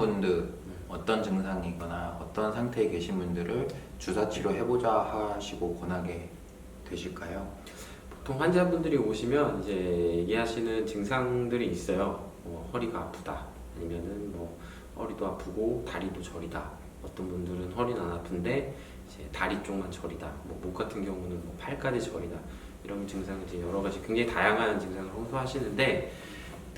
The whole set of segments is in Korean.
분들 어떤 증상이거나 어떤 상태에 계신 분들을 주사 치료 해보자 하시고 권하게 되실까요? 보통 환자분들이 오시면 이제 얘기하시는 증상들이 있어요. 뭐 허리가 아프다, 아니면은 뭐 허리도 아프고 다리도 저리다. 어떤 분들은 허리는 안 아픈데 이제 다리 쪽만 저리다. 뭐 목 같은 경우는 뭐 팔까지 저리다. 이런 증상을 이제 여러 가지 굉장히 다양한 증상을 호소하시는데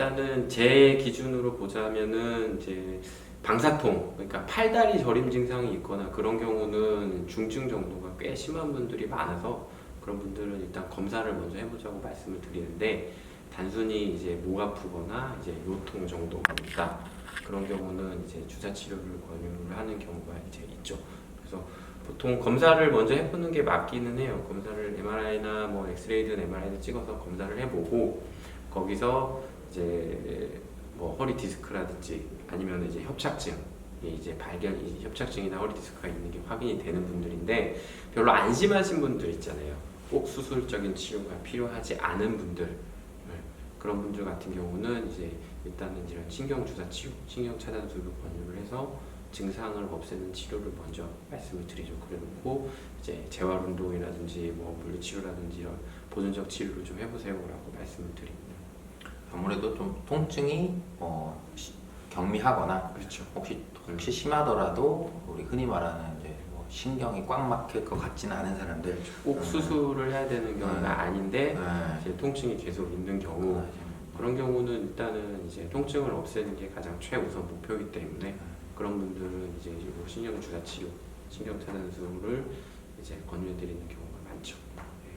일단은 제 기준으로 보자면은 이제 방사통 그러니까 팔다리 저림 증상이 있거나 그런 경우는 중증 정도가 꽤 심한 분들이 많아서 그런 분들은 일단 검사를 먼저 해보자고 말씀을 드리는데 단순히 이제 목 아프거나 이제 요통 정도가 있다 그런 경우는 이제 주사 치료를 권유를 하는 경우가 이제 있죠. 그래서 보통 검사를 먼저 해보는 게 맞기는 해요. 검사를 MRI나 뭐 엑스레이든 MRI든 찍어서 검사를 해보고 거기서 이제 뭐 허리 디스크라든지 아니면 이제 협착증 이 이제 발견 이 협착증이나 허리 디스크가 있는 게 확인이 되는 분들인데 별로 안 심하신 분들 있잖아요. 꼭 수술적인 치료가 필요하지 않은 분들 네. 그런 분들 같은 경우는 이제 일단은 이런 신경 주사 치료, 신경 차단 수를 권유를 해서 증상을 없애는 치료를 먼저 말씀을 드리죠. 그래놓고 이제 재활 운동이라든지 뭐 물리치료라든지 이런 보존적 치료를 좀 해보세요라고 말씀을 드립니다. 아무래도 좀 통증이 어, 시- 경미하거나 그렇죠. 혹시 혹시 심하더라도 우리 흔히 말하는 이제 뭐 신경이 꽉 막힐 것 같지는 않은 사람들 꼭 수술을 해야 되는 경우가 네. 아닌데 네. 이제 통증이 계속 있는 경우 그런 경우는 일단은 이제 통증을 없애는 게 가장 최우선 목표이기 때문에 그런 분들은 이제 뭐 신경 주사 치료, 신경 차단술을 이제 권유해드리는 경우가 많죠.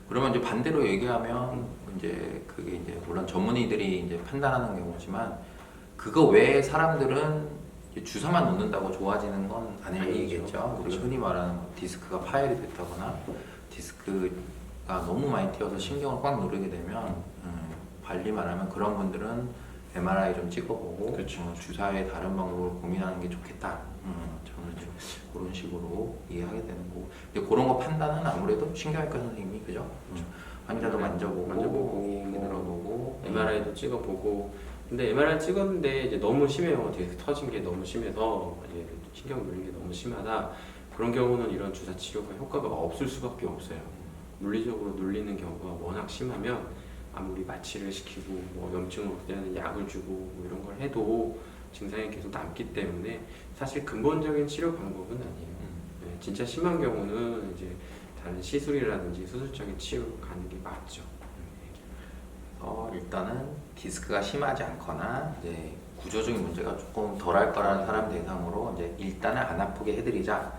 그러면 이제 반대로 얘기하면 이제 그게 이제 물론 전문의들이 이제 판단하는 경우지만 그거 외에 사람들은 주사만 놓는다고 좋아지는 건 아닐. 얘기겠죠. 우리가 그렇죠. 흔히 말하는 뭐 디스크가 파열이 됐다거나 디스크가 너무 많이 튀어서 신경을 꽉 누르게 되면 음, 발리 말하면 그런 분들은 MRI 좀 찍어보고 그렇죠. 어, 주사의 다른 방법을 고민하는 게 좋겠다. 음, 저는 좀 그런 식으로 이해하게 되는 거고. 근데 그런 거 판단은 아무래도 신경외과 선생님이 그죠? 음, 환자도 만져보고, 만져보고, 얘기 뭐 들어보고, MRI도 찍어보고 근데 MRI 찍었는데 이제 너무 심해요. 디스크 터진 게 너무 심해서 이제 신경 눌린 게 너무 심하다. 그런 경우는 이런 주사 치료가 효과가 없을 수밖에 없어요. 물리적으로 눌리는 경우가 워낙 심하면 아무리 마취를 시키고 뭐 염증을 없애는 약을 주고 뭐 이런 걸 해도 증상이 계속 남기 때문에 사실 근본적인 치료 방법은 아니에요. 음, 네, 진짜 심한 경우는 이제 다른 시술이라든지 수술적인 치료로 가는 게 맞죠. 어, 일단은 디스크가 심하지 않거나 이제 구조적인 문제가 조금 덜할 거라는 사람 대상으로 이제 일단은 안 아프게 해드리자.